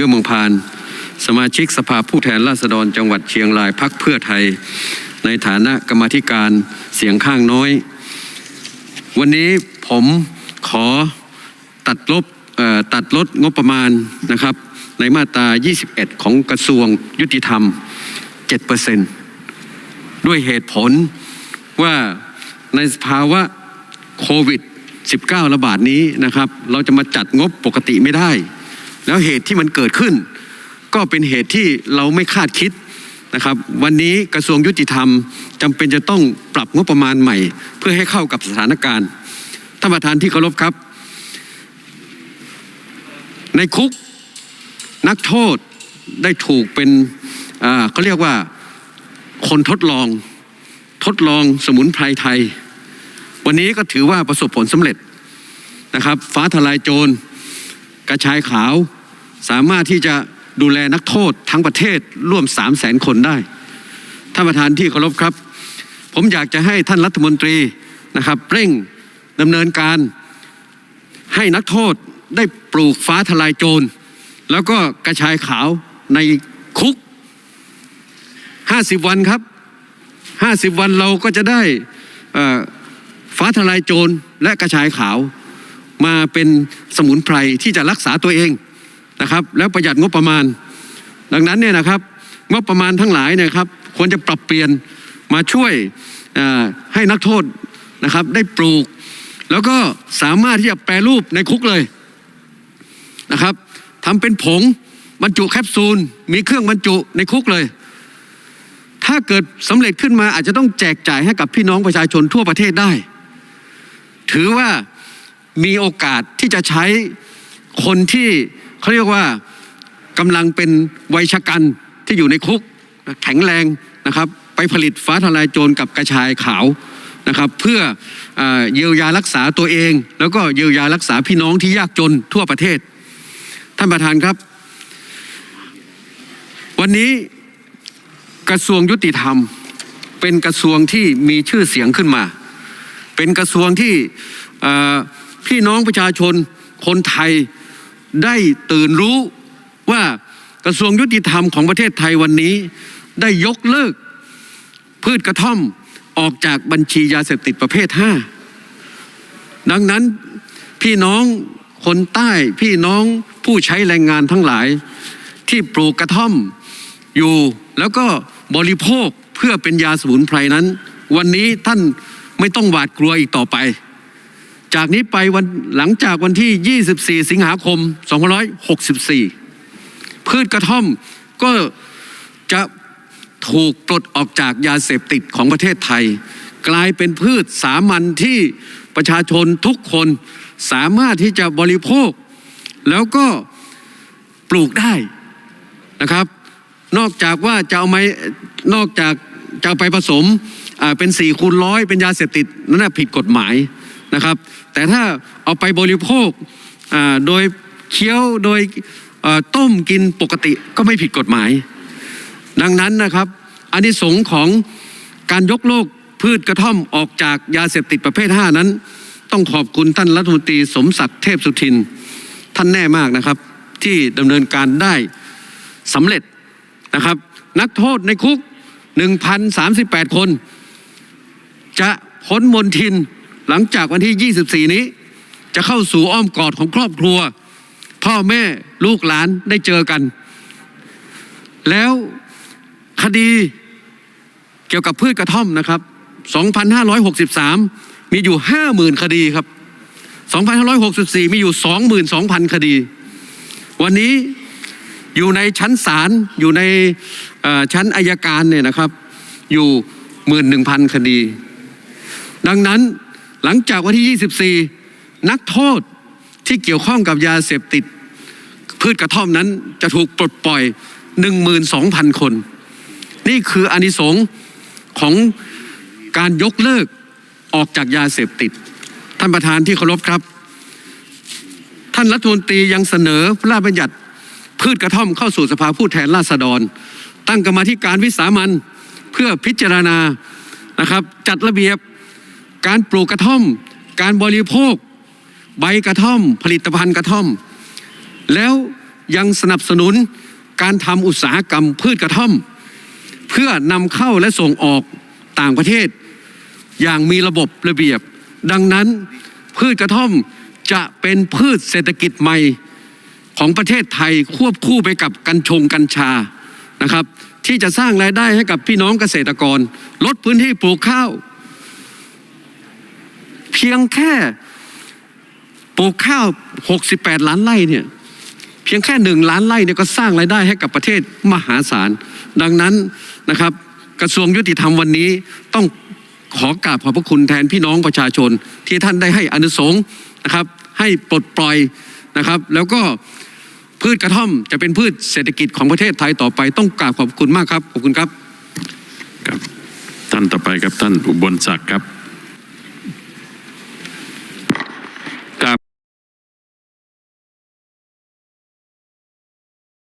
ชื้อเมืองพาน สมาชิกสภาผู้แทนราษฎรจังหวัดเชียงรายพักเพื่อไทย ในฐานะกรรมธิการเสียงข้างน้อย วันนี้ผมขอตัดลบเอ่อตัดลดงบประมาณนะครับ ในมาตรา 21 ของกระทรวงยุติธรรม 7%ด้วยเหตุผลว่าในภาวะโควิด 19 ระบาดนี้นะครับ เราจะมาจัดงบปกติไม่ได้ แล้วเหตุที่มันเกิดขึ้น ก็เป็นเหตุที่เราไม่คาดคิดนะครับ วันนี้กระทรวงยุติธรรมจำเป็นจะต้องปรับงบประมาณใหม่ เพื่อให้เข้ากับสถานการณ์ท่านประธานที่เคารพครับ ในคุกนักโทษได้ถูกเป็นอ่าเขาเรียกว่าคนทดลองทดลองสมุนไพรไทย วันนี้ก็ถือว่าประสบผลสำเร็จนะครับ ฟ้าทลายโจร กระชายขาว สามารถที่จะดูแลนักโทษทั้งประเทศร่วม3 0 0แสนคนได้ท่านประธานที่เคารพครับ ผมอยากจะให้ท่านรัฐมนตรีนะครับเร่งดำเนินการให้นักโทษได้ปลูกฟ้าทลายโจร แล้วก็กระชายขาวในคุก 50 วันครับ 50 วันเราก็จะได้ฟ้าทลายโจรและกระชายขาวมาเป็นสมุนไพรที่จะรักษาตัวเอง นะครับ แล้วประหยัดงบประมาณ ดังนั้นเนี่ยนะครับงบประมาณทั้งหลายเนี่ยครับควรจะปรับเปลี่ยนมาช่วยให้นักโทษนะครับได้ปลูก แล้วก็สามารถที่จะแปรรูปในคุกเลยนะครับทำเป็นผงบรรจุแคปซูล มีเครื่องบรรจุในคุกเลย ถ้าเกิดสำเร็จขึ้นมาอาจจะต้องแจกจ่ายให้กับพี่น้องประชาชนทั่วประเทศได้ ถือว่ามีโอกาสที่จะใช้คนที่ เขาเรียกว่ากำลังเป็นวัยชะกันที่อยู่ในคุกแข็งแรงนะครับไปผลิตฟ้าทลายโจรกับกระชายขาวนะครับเพื่อเยียวยารักษาตัวเอง แล้วก็เยียวยารักษาพี่น้องที่ยากจนทั่วประเทศ ท่านประธานครับ วันนี้กระทรวงยุติธรรม เป็นกระทรวงที่มีชื่อเสียงขึ้นมา เป็นกระทรวงที่พี่น้องประชาชนคนไทย ได้ตื่นรู้ว่ากระทรวงยุติธรรมของประเทศไทยวันนี้ ได้ยกเลิก พืชกระท่อมออกจากบัญชียาเสพติดประเภท 5 ดังนั้นพี่น้องคนใต้พี่น้องผู้ใช้แรงงานทั้งหลาย ที่ปลูกกระท่อมอยู่แล้วก็บริโภคเพื่อเป็นยาสมุนไพรนั้น วันนี้ท่านไม่ต้องหวาดกลัวอีกต่อไป จากนี้ไปวันหลังจากวันที่ 24 สิงหาคม 2564 พืชกระท่อมก็จะถูกปลดออกจากยาเสพติดของประเทศไทย กลายเป็นพืชสามัญที่ประชาชนทุกคนสามารถที่จะบริโภค แล้วก็ปลูกได้นะครับ นอกจากว่าจะเอาไม้นอกจากจะไปผสมเป็น4คูณร้อยเป็นยาเสพติดนั่นนะผิดกฎหมาย นะครับ แต่ถ้าเอาไปบริโภคโดยเคี้ยวโดยต้มกินปกติก็ไม่ผิดกฎหมาย ดังนั้นนะครับอานิสงส์ของการยกโลกพืชกระท่อมออกจากยาเสพติดประเภท 5 นั้น ต้องขอบคุณท่านรัฐมนตรีสมศักดิ์เทพสุทิน ท่านแน่มากนะครับ ที่ดำเนินการได้สำเร็จนะครับ นักโทษในคุก 1,038 คน จะพ้นมนทิน หลังจากวันที่ 24 นี้ จะเข้าสู่อ้อมกอดของครอบครัว พ่อแม่ลูกหลานได้เจอกัน แล้วคดีเกี่ยวกับพืชกระท่อมนะครับ 2,563 มีอยู่ 50,000 คดีครับ 2,564 มีอยู่ 22,000 คดี วันนี้อยู่ในชั้นศาลอยู่ในชั้นอายการเนี่ยนะครับ อยู่ 11,000 คดี ดังนั้น หลังจากวันที่ 24 นักโทษที่เกี่ยวข้องกับยาเสพติด พืชกระท่อมนั้นจะถูกปลดปล่อย 12,000 คน นี่คืออนิสงส์ของการยกเลิกออกจากยาเสพติด ท่านประธานที่เคารพครับ ท่านรัฐมนตรียังเสนอพระราชบัญญัติพืชกระท่อมเข้าสู่สภาผู้แทนราษฎร ตั้งกรรมาธิการวิสามันเพื่อพิจารณานะครับ จัดระเบียบ การปลูกกระท่อม การบริโภค ใบกระท่อม ผลิตภัณฑ์กระท่อม แล้วยังสนับสนุนการทำอุตสาหกรรมพืชกระท่อม เพื่อนำเข้าและส่งออกต่างประเทศ อย่างมีระบบระเบียบ ดังนั้นพืชกระท่อมจะเป็นพืชเศรษฐกิจใหม่ของประเทศไทยควบคู่ไปกับกัญชงกัญชานะครับ ที่จะสร้างรายได้ให้กับพี่น้องเกษตรกร ลดพื้นที่ปลูกข้าว เพียงแค่ปลูกข้าว 68 ล้านไร่เนี่ยเพียงแค่หนึ่งล้านไร่เนี่ยก็สร้างรายได้ให้กับประเทศมหาศาล ดังนั้นนะครับกระทรวงยุติธรรมวันนี้ต้องขอกราบขอบพระคุณแทนพี่น้องประชาชน ที่ท่านได้ให้อนุสงนะครับ ให้ปลดปล่อยนะครับ แล้วก็พืชกระท่อมจะเป็นพืชเศรษฐกิจของประเทศไทยต่อไป ต้องกราบขอบคุณมากครับ ขอบคุณครับครับ ท่านต่อไปครับท่านอุบลศักดิ์ครับ